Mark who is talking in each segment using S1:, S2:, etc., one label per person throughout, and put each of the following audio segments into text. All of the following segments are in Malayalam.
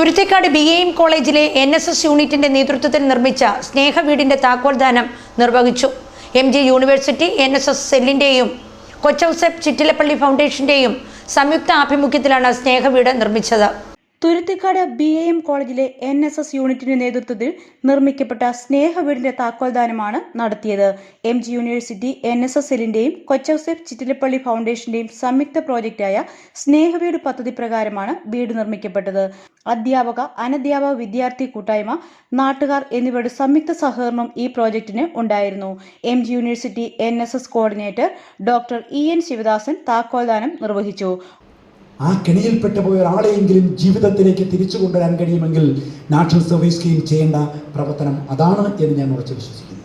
S1: തുരുത്തിക്കാട് ബി എം കോളേജിലെ എൻ എസ് എസ് യൂണിറ്റിന്റെ നേതൃത്വത്തിൽ നിർമ്മിച്ച സ്നേഹവീടിന്റെ താക്കോൽദാനം നിർവഹിച്ചു. M G university N S S സെല്ലിന്റെയും Kochouseph Chittilappilly ഫൗണ്ടേഷന്റെയും സംയുക്ത ആഭിമുഖ്യത്തിലാണ് സ്നേഹവീട് നിർമ്മിച്ചത്.
S2: തുരുത്തിക്കാട് ബി എ എം കോളേജിലെ എൻ എസ് എസ് യൂണിറ്റിന്റെ നേതൃത്വത്തിൽ നിർമ്മിക്കപ്പെട്ട സ്നേഹവീടിന്റെ താക്കോൽദാനമാണ് നടത്തിയത്. M G university N S S എല്ലിന്റെയും Kochouseph Chittilappilly ഫൗണ്ടേഷന്റെയും സംയുക്ത പ്രോജക്റ്റായ സ്നേഹവീട് പദ്ധതി പ്രകാരമാണ് വീട് നിർമ്മിക്കപ്പെട്ടത്. അധ്യാപക അനധ്യാപക വിദ്യാർത്ഥി കൂട്ടായ്മ നാട്ടുകാർ എന്നിവരുടെ സംയുക്ത സഹകരണം ഈ പ്രോജക്റ്റിന് ഉണ്ടായിരുന്നു. M G university N S S coordinator doctor E N Sivadasan താക്കോൽദാനം നിർവഹിച്ചു.
S3: ആ കെണിയിൽപ്പെട്ടു പോയ ഒരാളെയെങ്കിലും ജീവിതത്തിലേക്ക് തിരിച്ചു കൊണ്ടുവരാൻ കഴിയുമെങ്കിൽ നാഷണൽ സർവീസ് സ്കീം ചെയ്യേണ്ട പ്രവർത്തനം അതാണ് എന്ന് ഞാൻ ഉറച്ചു വിശ്വസിക്കുന്നു.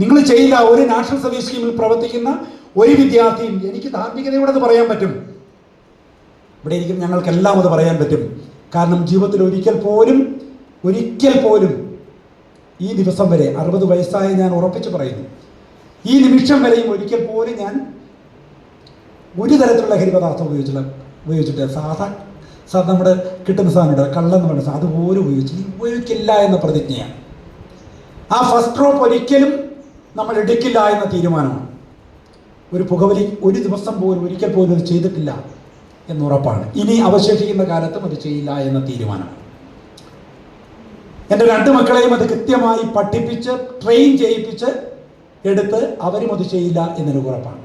S3: നിങ്ങൾ ചെയ്യില്ല ഒരു നാഷണൽ സർവീസ് സ്കീമിൽ പ്രവർത്തിക്കുന്ന ഒരു വിദ്യാർത്ഥിയും എനിക്ക് ധാർമ്മികതയോടെ പറയാൻ പറ്റും. ഇവിടെ ഇരിക്കും ഞങ്ങൾക്കെല്ലാം അത് പറയാൻ പറ്റും. കാരണം ജീവിതത്തിൽ ഒരിക്കൽ പോലും ഒരിക്കൽ പോലും ഈ ദിവസം വരെ അറുപത് വയസ്സായി ഞാൻ ഉറപ്പിച്ചു പറയുന്നു ഈ നിമിഷം വരെയും ഒരിക്കൽ പോലും ഞാൻ ഒരു തരത്തിലുള്ള ഹരിപദാർത്ഥം ഉപയോഗിച്ചില്ല. ഉപയോഗിച്ചിട്ട് സാധാ സാധാ നമ്മുടെ കിട്ടുന്ന സാധനമുണ്ട് കള്ളെന്ന് പറയുന്ന സാധനം അതുപോലും ഉപയോഗിച്ച് ഉപയോഗിക്കില്ല എന്ന പ്രതിജ്ഞയാണ്. ആ ഫസ്റ്റ് ഡ്രോപ്പ് ഒരിക്കലും നമ്മൾ എടുക്കില്ല എന്ന തീരുമാനമാണ്. ഒരു പുകവലി ഒരു ദിവസം പോലും ഒരിക്കൽ പോലും അത് ചെയ്തിട്ടില്ല എന്നുറപ്പാണ് ഇനി അവശേഷിക്കുന്ന കാലത്തും അത് ചെയ്യില്ല എന്ന തീരുമാനമാണ്. എന്റെ രണ്ട് മക്കളെയും അത് കൃത്യമായി പഠിപ്പിച്ച് ട്രെയിൻ ചെയ്യിപ്പിച്ച് എടുത്ത് അവരും അത് ചെയ്യില്ല എന്നൊരു ഉറപ്പാണ്.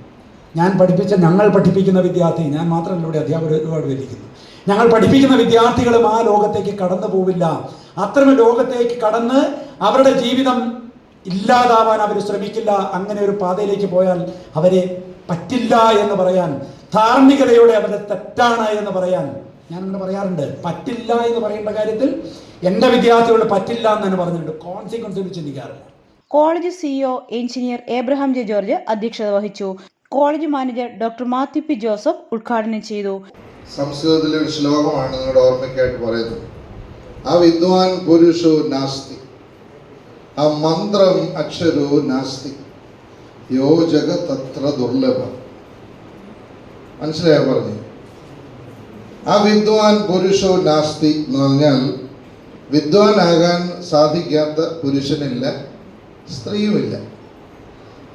S3: ഞാൻ പഠിപ്പിച്ച ഞങ്ങൾ പഠിപ്പിക്കുന്ന വിദ്യാർത്ഥി ഞാൻ മാത്രമല്ല ഇവിടെ അധ്യാപകർ ഒരുപാട് പേരിക്കുന്നു ഞങ്ങൾ പഠിപ്പിക്കുന്ന വിദ്യാർത്ഥികളും ആ ലോകത്തേക്ക് കടന്നു പോവില്ല. അത്തരം ലോകത്തേക്ക് കടന്ന് അവരുടെ ജീവിതം ഇല്ലാതാവാൻ അവർ ശ്രമിക്കില്ല. അങ്ങനെ ഒരു പാതയിലേക്ക് പോയാൽ അവരെ പറ്റില്ല എന്ന് പറയാൻ ധാർമ്മികതയോടെ അവരെ തെറ്റാണ് എന്ന് പറയാൻ ഞാൻ അങ്ങനെ പറയാറുണ്ട്. പറ്റില്ല എന്ന് പറയേണ്ട കാര്യത്തിൽ എന്റെ വിദ്യാർത്ഥികളോട് പറ്റില്ല എന്ന് തന്നെ പറഞ്ഞിട്ടുണ്ട് കോൺസിക്വൻസിൽ ചിന്തിക്കാറില്ല.
S2: College CEO engineer Abraham J George അധ്യക്ഷത വഹിച്ചു. College manager doctor Mathew P Joseph ഉദ്ഘാടനം ചെയ്തു.
S4: സംസ്കൃതത്തിലെ ഒരു ശ്ലോകമാണ് നിങ്ങളുടെ ഓർമ്മയ്ക്കായിട്ട് പറയുന്നത്. ആ വിദ്വാൻ പുരുഷോ നാസ്തി. ആ മന്ത്രം അക്ഷരോ നാസ്തി. യോജക തത്ര ദുർലഭം. മനസ്സിലായോ പറഞ്ഞു? ആ വിദ്വാൻ പുരുഷോ നാസ്തി എന്ന് പറഞ്ഞാൽ വിദ്വാനാകാൻ സാധിക്കാത്ത പുരുഷനില്ല സ്ത്രീയുമില്ല.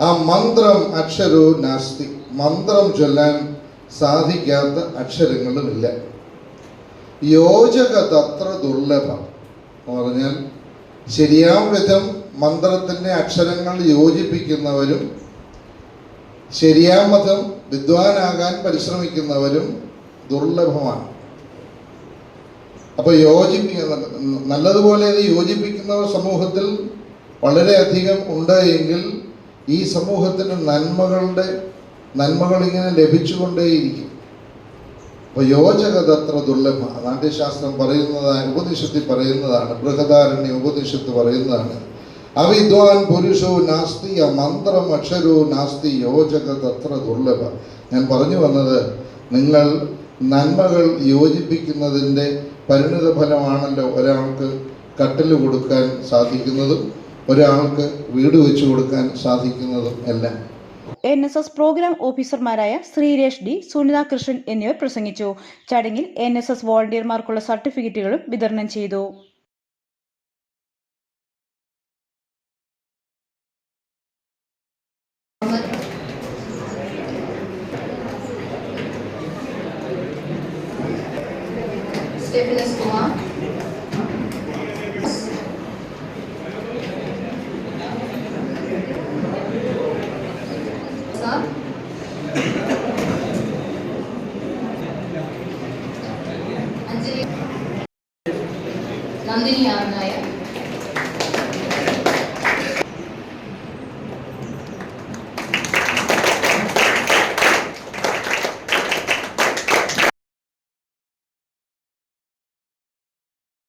S4: ആ മന്ത്രം അക്ഷരോ നാസ്തി. മന്ത്രം ചൊല്ലാൻ സാധിക്കാത്ത അക്ഷരങ്ങളുമില്ല. യോജക തത്ര ദുർലഭം എന്ന് പറഞ്ഞാൽ ശരിയാം വിധം മന്ത്രത്തിന്റെ അക്ഷരങ്ങൾ യോജിപ്പിക്കുന്നവരും ശരിയാം വിധം വിദ്വാനാകാൻ പരിശ്രമിക്കുന്നവരും ദുർലഭമാണ്. അപ്പോൾ യോജിപ്പിക്കുന്ന നല്ലതുപോലെ ഇത് യോജിപ്പിക്കുന്നവർ സമൂഹത്തിൽ വളരെയധികം ഉണ്ട് എങ്കിൽ ഈ സമൂഹത്തിന് നന്മകളുടെ നന്മകൾ ഇങ്ങനെ ലഭിച്ചുകൊണ്ടേയിരിക്കും. അപ്പോൾ യോജകതത്ര ദുർലഭ. നാട്യശാസ്ത്രം പറയുന്നതാണ് ഉപനിഷത്തിൽ പറയുന്നതാണ് ബൃഹദാരണ്യ ഉപനിഷത്ത് പറയുന്നതാണ്. അവിദ്വാൻ പുരുഷോ നാസ്തി മന്ത്രം അക്ഷരോ നാസ്തി യോജകതത്ര ദുർലഭ. ഞാൻ പറഞ്ഞു വന്നത് നിങ്ങൾ നന്മകൾ യോജിപ്പിക്കുന്നതിന്റെ പരിണിത ഫലമാണല്ലോ ഒരാൾക്ക് കട്ടിൽ കൊടുക്കാൻ സാധിക്കുന്നതും ഒരാൾക്ക് വീട് വെച്ചു കൊടുക്കാൻ സാധിക്കുന്നതും എല്ലാം
S2: എൻ എസ് എസ് പ്രോഗ്രാം ഓഫീസർമാരായ ശ്രീരേഷ് ഡി സുനിത കൃഷ്ണൻ എന്നിവർ പ്രസംഗിച്ചു. ചടങ്ങിൽ എൻ എസ് എസ് വോളണ്ടിയർമാർക്കുള്ള സർട്ടിഫിക്കറ്റുകളും വിതരണം ചെയ്തു.
S5: Stephanus Kumar. Nandini R. Nayak.